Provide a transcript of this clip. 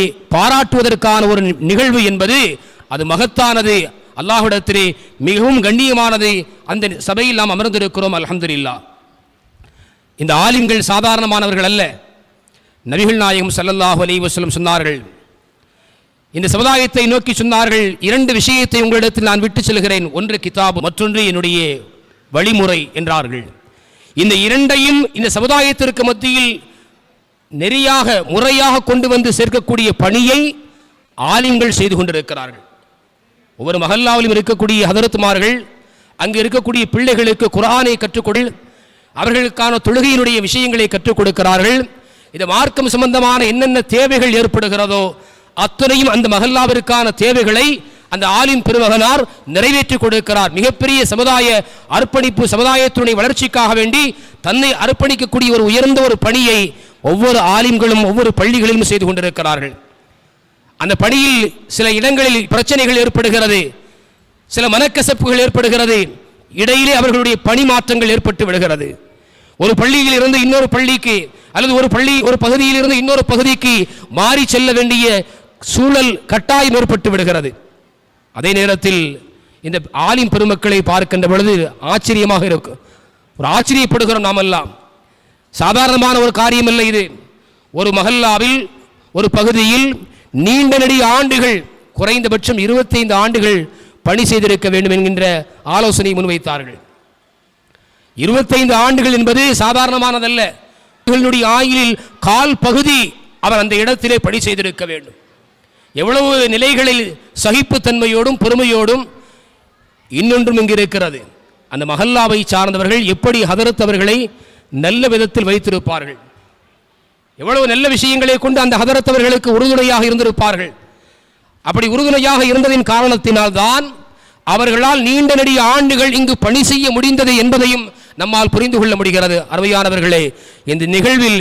அல்லாஹுவை பாராட்டுவதற்கான ஒரு நிகழ்வு என்பது அது மகத்தானது. அல்லாஹுடத்திலே மிகவும் கண்ணியமானது. அந்த சபையில் நாம் அமர்ந்திருக்கிறோம் அல்ஹம்துலில்லாஹ். இந்த ஆலிம்கள் சாதாரணமானவர்கள் அல்ல. நபிகள் நாயகம் சல்லல்லாஹு அலி வசலம் சொன்னார்கள் இந்த சமுதாயத்தை நோக்கி சொன்னார்கள் இரண்டு விஷயத்தை உங்களிடத்தில் நான் விட்டு செல்கிறேன். ஒன்று கிதாபு மற்றொன்று என்னுடைய வழிமுறை என்றார்கள். இந்த இரண்டையும் இந்த சமுதாயத்திற்கு மத்தியில் நெறியாக முறையாக கொண்டு வந்து சேர்க்கக்கூடிய பணியை ஆலிம்கள் செய்து கொண்டிருக்கிறார்கள். ஒவ்வொரு மகல்லாவிலும் இருக்கக்கூடிய ஹதரத்துமார்கள் அங்கு இருக்கக்கூடிய பிள்ளைகளுக்கு குரானை கற்றுக்கொடு அவர்களுக்கான தொழுகையினுடைய விஷயங்களை கற்றுக் கொடுக்கிறார்கள். இந்த மார்க்கம் சம்பந்தமான என்னென்ன தேவைகள் ஏற்படுகிறதோ அத்தனையும் அந்த மகல்லாவிற்கான தேவைகளை அந்த ஆலிம் பெருமகனார் நிறைவேற்றி கொடுக்கிறார். மிகப்பெரிய சமுதாய அர்ப்பணிப்பு சமுதாயத்தினுடைய வளர்ச்சிக்காக வேண்டி தன்னை அர்ப்பணிக்கக்கூடிய ஒரு உயர்ந்த ஒரு பணியை ஒவ்வொரு ஆலிம்களும் ஒவ்வொரு பள்ளிகளிலும் செய்து கொண்டிருக்கிறார்கள். அந்த பணியில் சில இடங்களில் பிரச்சனைகள் ஏற்படுகிறது சில மனக்கசப்புகள் ஏற்படுகிறது இடையிலே அவர்களுடைய பணி மாற்றங்கள் ஏற்பட்டு விடுகிறது. ஒரு பள்ளியில் இருந்து இன்னொரு பள்ளிக்கு அல்லது ஒரு பள்ளி ஒரு பகுதியில் இருந்து இன்னொரு பகுதிக்கு மாறி செல்ல வேண்டிய சூழல் கட்டாயம் ஏற்பட்டு விடுகிறது. அதே நேரத்தில் இந்த ஆலிம் பெருமக்களை பார்க்கின்ற பொழுது ஆச்சரியமாக இருக்கும் ஒரு ஆச்சரியப்படுகிறோம் நாமெல்லாம். சாதாரணமான ஒரு காரியம் இல்லை இது. ஒரு மஹல்லாவில் ஒரு பகுதியில் நீண்ட நெடிய ஆண்டுகள் குறைந்தபட்சம் இருபத்தைந்து ஆண்டுகள் பணி செய்திருக்க வேண்டும் என்கின்ற ஆலோசனை முன்வைத்தார்கள். இருபத்தைந்து ஆண்டுகள் என்பது சாதாரணமானதல்ல. இவர்களுடைய ஆயுளில் கால் பகுதி அவர் அந்த இடத்திலே பணி செய்திருக்க வேண்டும். எவ்வளவு நிலைகளில் சகிப்புத்தன்மையோடும் பொறுமையோடும் இன்னொன்றும் இங்கு இருக்கிறது அந்த மஹல்லாவை சார்ந்தவர்கள் எப்படி ஹதரத்தவர்களை நல்ல விதத்தில் வைத்திருப்பார்கள். எவ்வளவு நல்ல விஷயங்களை கொண்டு அந்த ஹதரத்தவர்களுக்கு உறுதுணையாக இருந்திருப்பார்கள். அப்படி உறுதுணையாக இருந்ததின் காரணத்தினால் தான் அவர்களால் நீண்ட நெடிய ஆண்டுகள் இங்கு பணி செய்ய முடிந்தது என்பதையும் நம்மால் புரிந்து கொள்ள முடிகிறது. அருமையானவர்களே இந்த நிகழ்வில்